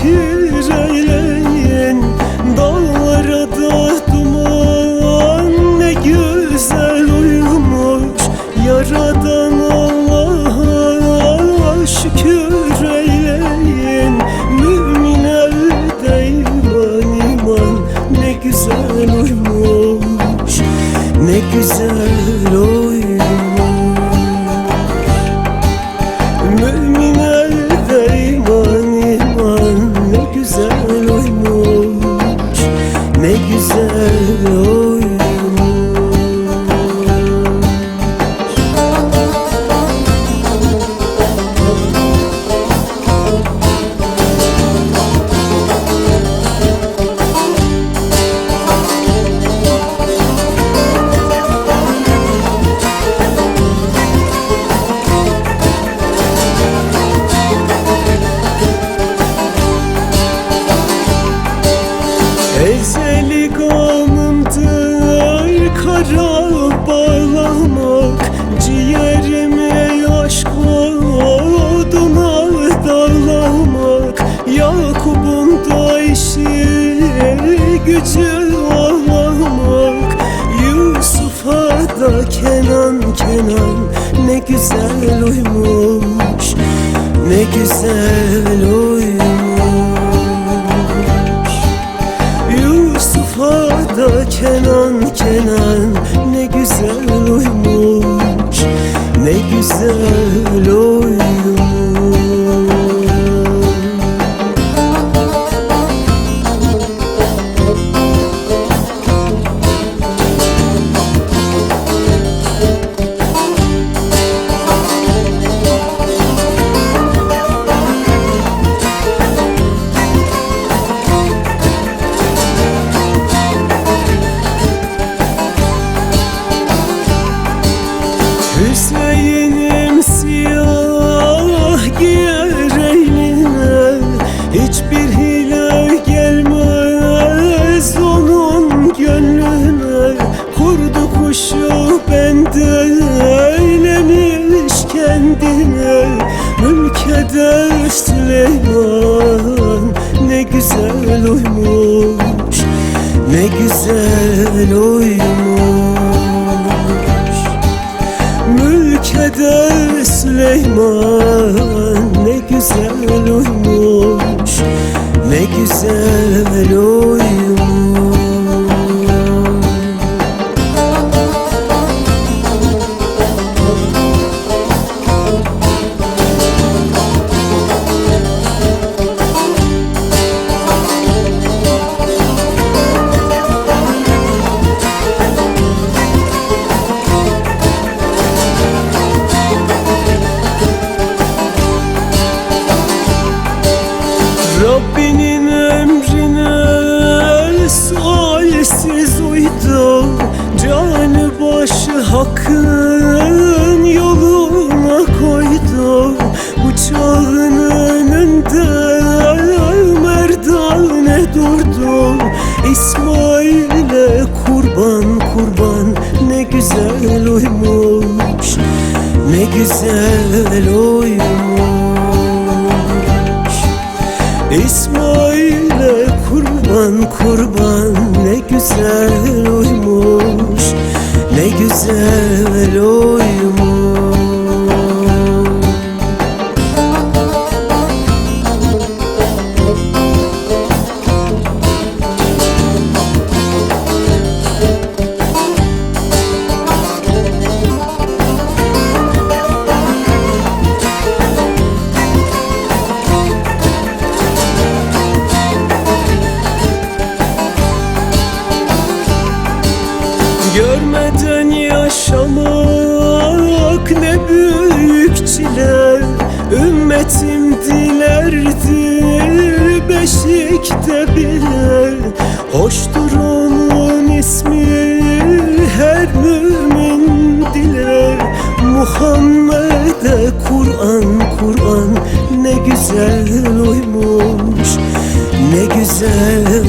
two. Yüce olmak Yusuf'a da Kenan Kenan ne güzel uymuş Ne güzel uymuş Yusuf'a da Kenan Kenan ne güzel uymuş Ne güzel uymuş Mülkeder Süleyman ne güzel uymuş Ne güzel uymuş Mülkeder Süleyman Rabbinin emrine sualsiz uydu. Canı başı hakkın yoluna koydu. Bıçağın önünde merdane durdu. İsmail'e kurban kurban ne güzel uymuş Ne güzel uymuş İsmail'e kurban kurban ne güzel uymuş Ne güzel uymuş Ümmetim dilerdi beşikte bile. Hoştur onun ismi her mümin diler Muhammed'e Kur'an Kur'an ne güzel uymuş Ne güzel